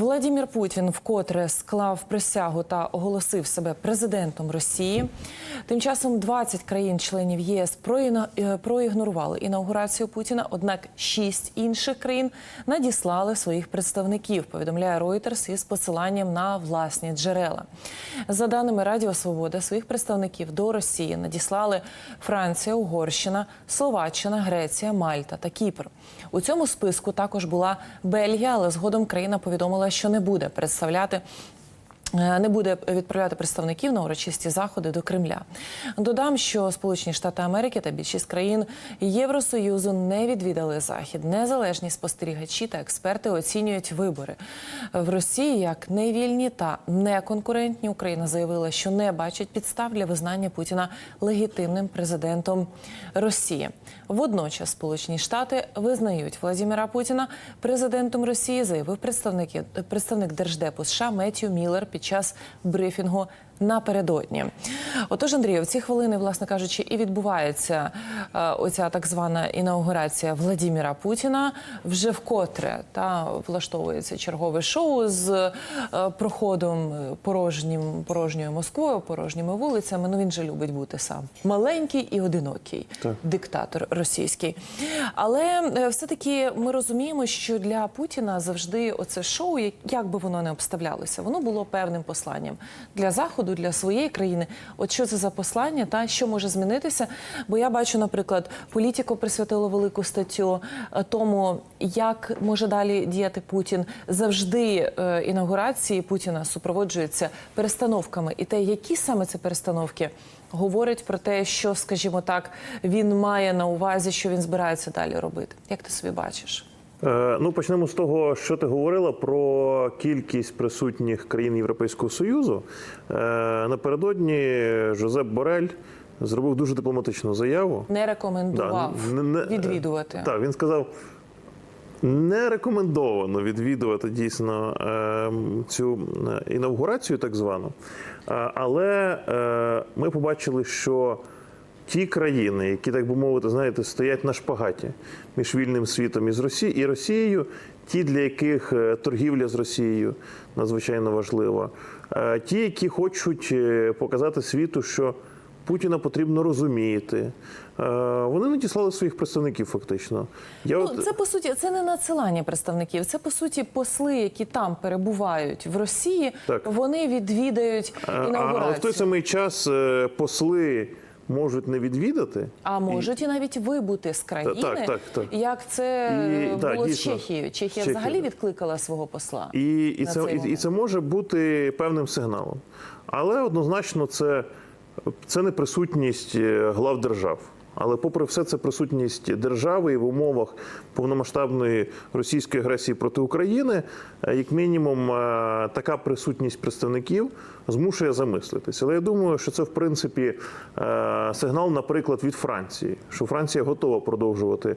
Владімір Путін вкотре склав присягу та оголосив себе президентом Росії. Тим часом 20 країн-членів ЄС е, проігнорували інаугурацію Путіна. Однак шість інших країн надіслали своїх представників. Повідомляє Reuters із посиланням на власні джерела. За даними Радіо Свобода, своїх представників до Росії надіслали Франція, Угорщина, Словаччина, Греція, Мальта та Кіпр. У цьому списку також була Бельгія, але згодом країна повідомила, що не буде представляти. Е, Не буде відправляти представників на урочисті заходи до Кремля. Додам, що Сполучені Штати Америки та більшість країн Євросоюзу не відвідали захід. Незалежні спостерігачі та експерти оцінюють вибори в Росії як невільні та неконкурентні. Україна заявила, що не бачить підстав для визнання Путіна легітимним президентом Росії. Водночас Сполучені Штати визнають Владіміра Путіна президентом Росії, заявив представник, представник Держдепу США Меттью Міллер під час брифінгу напередодні. Отож, Андрію, в ці хвилини, власне кажучи, і відбувається е, оця так звана інаугурація Владіміра Путіна. Вже вкотре та влаштовується чергове шоу з е, проходом е, порожнім порожньою Москвою, порожніми вулицями. Ну він же любить бути сам маленький і одинокий Так. диктатор російський. Але е, все-таки ми розуміємо, що для Путіна завжди оце шоу, як би воно не обставлялося, воно було певним посланням для заходу, для своєї країни. От що це за послання, та що може змінитися? Бо я бачу, наприклад, політико присвятило велику статтю е, тому, як може далі діяти Путін. Завжди е, інаугурації Путіна супроводжуються перестановками, і те, які саме це перестановки. Говорить про те, що, скажімо так, він має на увазі, що він збирається далі робити. Як ти собі бачиш? Е, Ну, почнемо з того, що ти говорила про кількість присутніх країн Європейського Союзу. Е, Напередодні Жозеп Борель зробив дуже дипломатичну заяву. Не рекомендував Да, не- не- відвідувати. Так, він сказав. Не рекомендовано відвідувати дійсно е, цю е, інавгурацію, так звану. Е, Але е, ми побачили, що ті країни, які, так би мовити, знаєте, стоять на шпагаті між вільним світом і з Росією і Росією, ті, для яких е, торгівля з Росією надзвичайно важлива, е, ті, які хочуть е, показати світу, що Путіна потрібно розуміти. Вони надіслали своїх представників, фактично. Я Ну, от- це по суті це не надсилання представників. Це по суті посли, які там перебувають в Росії. Так. Вони відвідають А- Але в той самий час посли можуть не відвідати. А можуть і навіть вибути з країни, так, так, так. як це І, було з дійсно. Чехією. Чехія Чехія, взагалі відкликала свого посла. І, і, це, і, і це може бути певним сигналом. Але однозначно це, це не присутність е, глав держав. Але попри все, це присутність держави і в умовах повномасштабної російської агресії проти України, е, як мінімум, е, така присутність представників змушує замислитися. Але я думаю, що це в принципі е, сигнал, наприклад, від Франції, що Франція готова продовжувати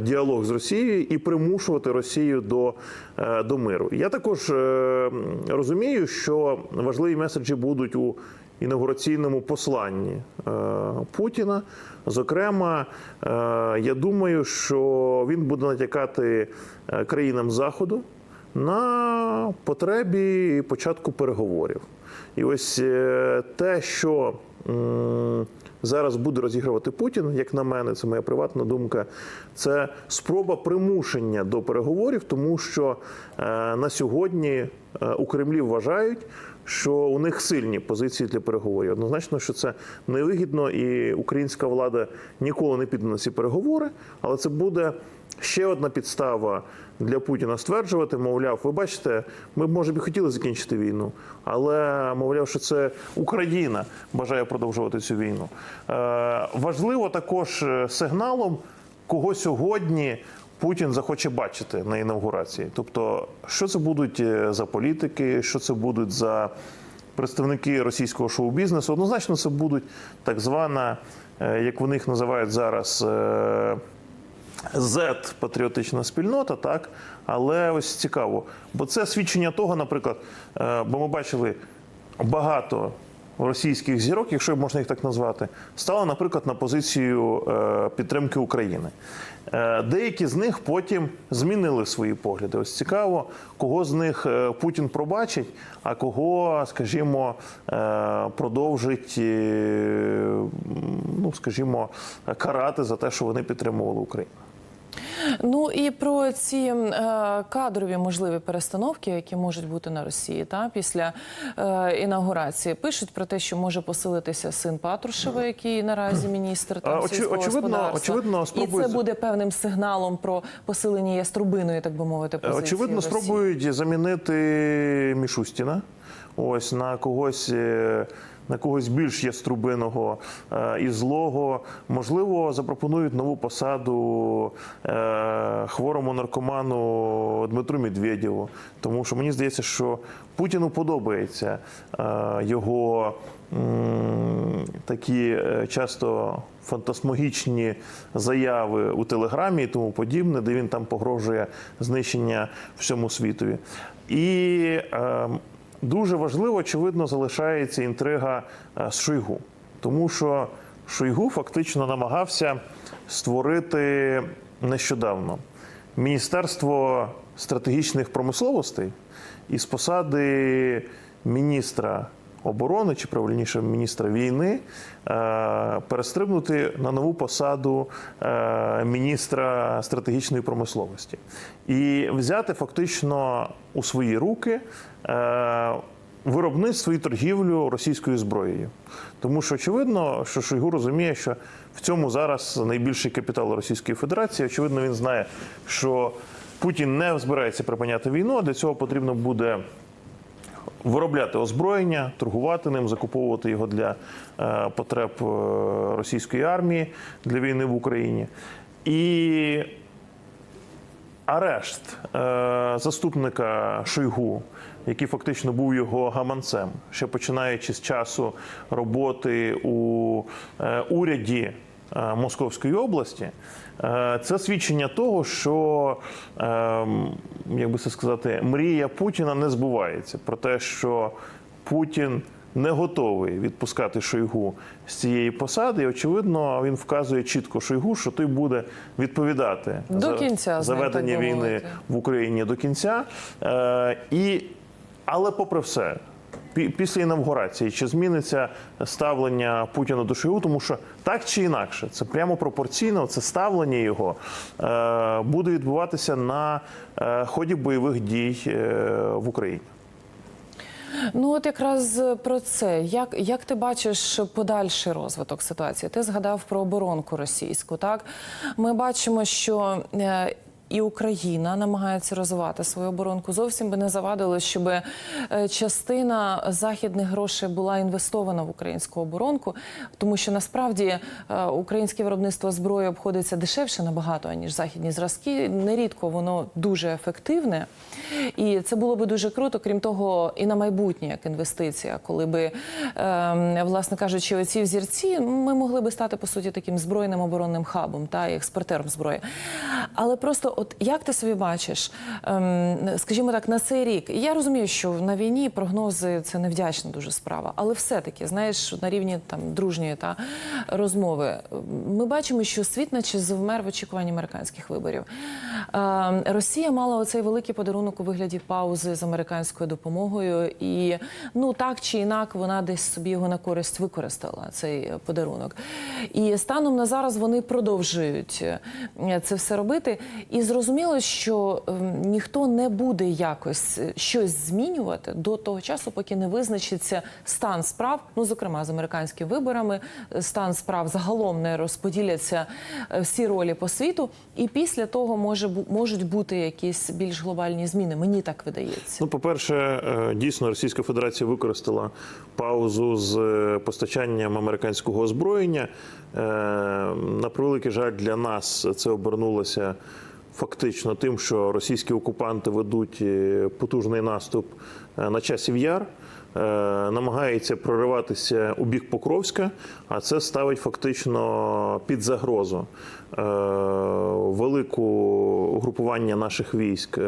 діалог з Росією і примушувати Росію до, до миру. Я також розумію, що важливі меседжі будуть у інаугураційному посланні Путіна. Зокрема, е, я думаю, що він буде натякати е, країнам Заходу на потребі початку переговорів. І ось е, те, що зараз буде розігрувати Путін, як на мене, це моя приватна думка, це спроба примушення до переговорів, тому що е, на сьогодні е, у Кремлі вважають, що у них сильні позиції для переговорів. Однозначно, що це невигідно, і українська влада ніколи не піде на ці переговори, але це буде ще одна підстава для Путіна стверджувати, мовляв, ви бачите, ми б, може б хотіли закінчити війну, але мовляв, що це Україна бажає продовжувати цю війну. Е, важливо також е, сигналом, кого сьогодні Путін захоче бачити на інавгурації. Тобто, що це будуть е, за політики, що це будуть за представники російського шоу-бізнесу. Однозначно, це будуть так звана, як вони їх називають зараз. Z патріотична спільнота, так але ось цікаво, бо це свідчення того, наприклад, е, бо ми бачили багато російських зірок, якщо можна їх так назвати, стали, наприклад, на позицію е, підтримки України. Е, Деякі з них потім змінили свої погляди. Ось цікаво, кого з них Путін пробачить, а кого, скажімо, продовжить, ну скажімо, карати за те, що вони підтримували Україну. Ну і про ці е, кадрові можливі перестановки, які можуть бути на Росії, та після е, інаугурації пишуть про те, що може посилитися син Патрушева, який наразі міністр там очі- сільського очевидно- господарства. очевидно, і це буде певним сигналом про посилення яструбиної, так би мовити, позиції Очевидно, Росії. спробують замінити Мішустіна ось на когось. На когось більш яструбиного е, і злого, можливо, запропонують нову посаду е, хворому наркоману Дмитру Медведєву. Тому що мені здається, що Путіну подобається е, його такі часто фантасмогічні заяви у Телеграмі і тому подібне, де він там погрожує знищення всьому світові. І е, дуже важливо, очевидно, залишається інтрига е, з Шойгу, тому що Шойгу фактично намагався створити нещодавно Міністерство стратегічних промисловостей із посади міністра оборони, чи правильніше міністра війни, е, перестрибнути на нову посаду е, міністра стратегічної промисловості і взяти фактично у свої руки. е, Виробництво і торгівлю російською зброєю, тому що очевидно, що Шойгу розуміє, що в цьому зараз найбільший капітал Російської Федерації. Очевидно, він знає, що Путін не збирається припиняти війну, а для цього потрібно буде виробляти озброєння, торгувати ним, закуповувати його для е, потреб е, російської армії для війни в Україні. І арешт е, заступника Шойгу, який фактично був його гаманцем, ще починаючи з часу роботи у уряді Московської області, е, це свідчення того, що, е, як би це сказати, мрія Путіна не збувається про те, що Путін не готовий відпускати Шойгу з цієї посади. І, очевидно, він вказує чітко Шойгу, що той буде відповідати До за, кінця, за ведення війни в Україні до кінця. Е, і, але, попри все, після інавгурації чи зміниться ставлення Путіна до Шойгу, тому що так чи інакше, це прямо пропорційно, це ставлення його е, буде відбуватися на е, ході бойових дій е, в Україні. Ну от якраз про це. Як, як ти бачиш подальший розвиток ситуації? Ти згадав про оборонку російську. Так ми бачимо, що і Україна намагається розвивати свою оборонку. Зовсім би не завадило, щоб е, частина західних грошей була інвестована в українську оборонку, тому що насправді е, українське виробництво зброї обходиться дешевше набагато ніж західні зразки. Нерідко воно дуже ефективне, і це було би дуже круто. Крім того, і на майбутнє як інвестиція, коли би е, власне кажучи, оці взірці ми могли би стати по суті таким збройним оборонним хабом та експортером зброї. Але просто, от як ти собі бачиш, ем, скажімо так, на цей рік я розумію, що на війні прогнози це невдячна дуже справа, але все-таки, знаєш, на рівні там дружньої та розмови, ми бачимо, що світ наче завмер в очікуванні американських виборів. Ем, Росія мала оцей великий подарунок у вигляді паузи з американською допомогою, і ну так чи інак вона десь собі його на користь використала цей подарунок. І станом на зараз вони продовжують е, це все робити. І зрозуміло, що ем, ніхто не буде якось е, щось змінювати до того часу, поки не визначиться стан справ, ну зокрема з американськими виборами, е, стан справ загалом не розподіляться е, всі ролі по світу. І після того може можуть бути якісь більш глобальні зміни. Мені так видається. Ну, по-перше, е, дійсно Російська Федерація використала паузу з постачанням американського озброєння. На превеликий жаль, для нас це обернулося фактично тим, що російські окупанти ведуть е, потужний наступ е, на часів яр. е, Намагається прориватися у бік Покровська, а це ставить фактично під загрозу велику угрупування наших військ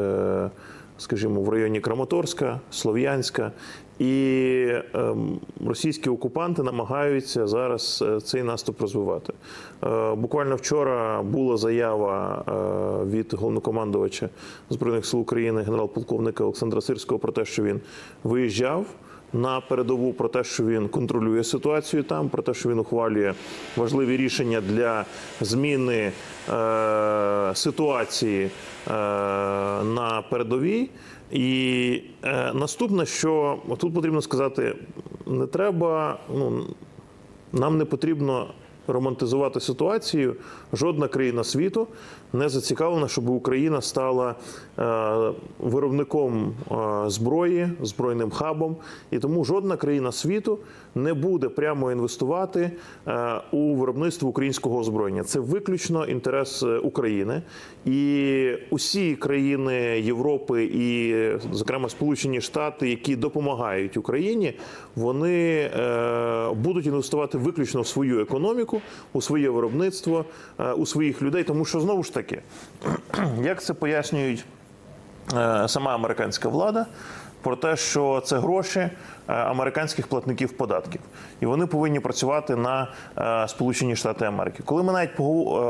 скажімо, в районі Краматорська, Слов'янська І ем, російські окупанти намагаються зараз е, цей наступ розвивати. Е, буквально вчора була заява е, від головнокомандувача Збройних сил України, генерал-полковника Олександра Сирського, про те, що він виїжджав на передову, про те, що він контролює ситуацію там, про те, що він ухвалює важливі рішення для зміни ситуації е, на передовій. І е, наступне, що тут потрібно сказати, не треба, ну нам не потрібно романтизувати ситуацію. Жодна країна світу не зацікавлена, щоб Україна стала е, виробником е, зброї, збройним хабом. І тому жодна країна світу не буде прямо інвестувати е, у виробництво українського озброєння. Це виключно інтерес України. І усі країни Європи і, зокрема, Сполучені Штати, які допомагають Україні, вони будуть інвестувати виключно в свою економіку, у своє виробництво, е, у своїх людей. Тому що знову ж таки, як це пояснюють е, сама американська влада. Про те, що це гроші е, американських платників податків, і вони повинні працювати на Сполучені Штати Америки. Коли ми навіть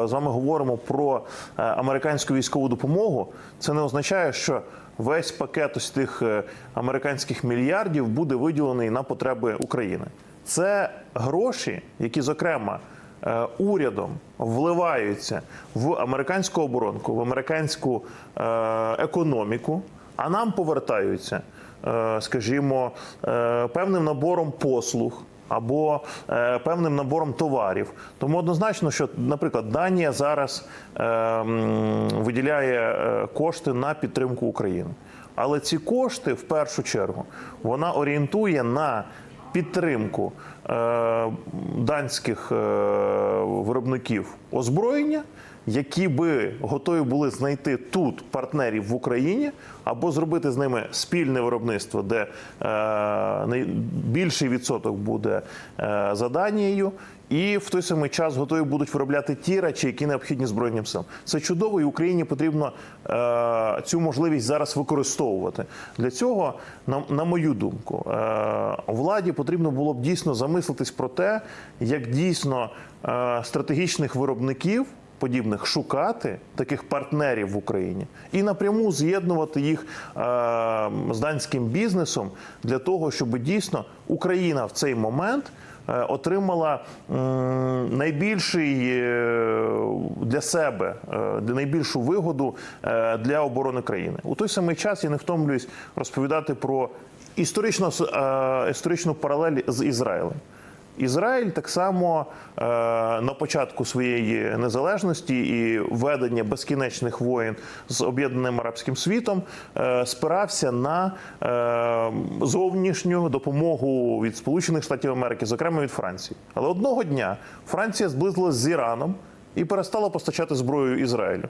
з вами говоримо про американську військову допомогу, це не означає, що весь пакет ось тих американських мільярдів буде виділений на потреби України. Це гроші, які зокрема е, урядом вливаються в американську оборонку, в американську е, економіку, а нам повертаються, е, скажімо, певним набором послуг. Або е, певним набором товарів, тому однозначно, що, наприклад, Данія зараз е, виділяє кошти на підтримку України, але ці кошти в першу чергу вона орієнтує на підтримку е, данських е, виробників озброєння, які би готові були знайти тут партнерів в Україні або зробити з ними спільне виробництво, де е, найбільший відсоток буде е, за Данією. І в той самий час готові будуть виробляти ті речі, які необхідні збройним силам. Це чудово, і Україні потрібно е, цю можливість зараз використовувати. Для цього, на, на мою думку, е, владі потрібно було б дійсно замислитись про те, як дійсно стратегічних виробників. Подібних шукати таких партнерів в Україні і напряму з'єднувати їх е, з данським бізнесом для того, щоб дійсно Україна в цей момент е, отримала найбільший е, для себе найбільшу вигоду для оборони країни. У той самий час я не втомлююсь розповідати про історичну, історичну паралель з Ізраїлем. Ізраїль так само е, на початку своєї незалежності і ведення безкінечних воєн з об'єднаним арабським світом е, спирався на е, зовнішню допомогу від Сполучених Штатів Америки, зокрема від Франції. Але одного дня Франція зблизилась з Іраном і перестала постачати зброю Ізраїлю.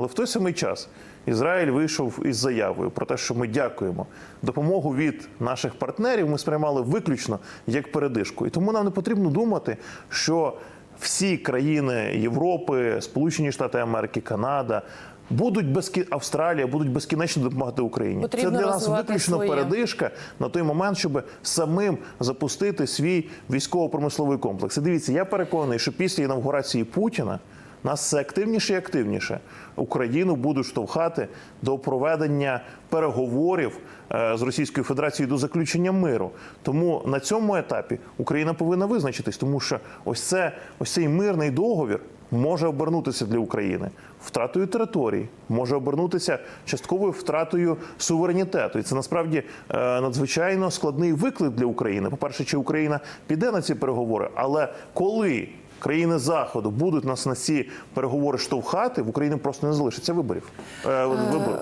Але в той самий час Ізраїль вийшов із заявою про те, що ми дякуємо. Допомогу від наших партнерів ми сприймали виключно як передишку. І тому нам не потрібно думати, що всі країни Європи, Сполучені Штати Америки, Канада. Будуть безкі... Австралія будуть безкінечно допомагати Україні. Потрібно Це для нас виключно своє. передишка на той момент, щоб самим запустити свій військово-промисловий комплекс. І дивіться, я переконаний, що після інавгурації Путіна нас все активніше і активніше Україну будуть штовхати до проведення переговорів е, з Російською Федерацією до заключення миру. Тому на цьому етапі Україна повинна визначитись, тому що ось це ось цей мирний договір може обернутися для України втратою територій, може обернутися частковою втратою суверенітету. І це насправді е, надзвичайно складний виклик для України. По перше, чи Україна піде на ці переговори, але коли країни заходу будуть нас на ці переговори штовхати, в Україні просто не залишиться виборів. Е, виборів.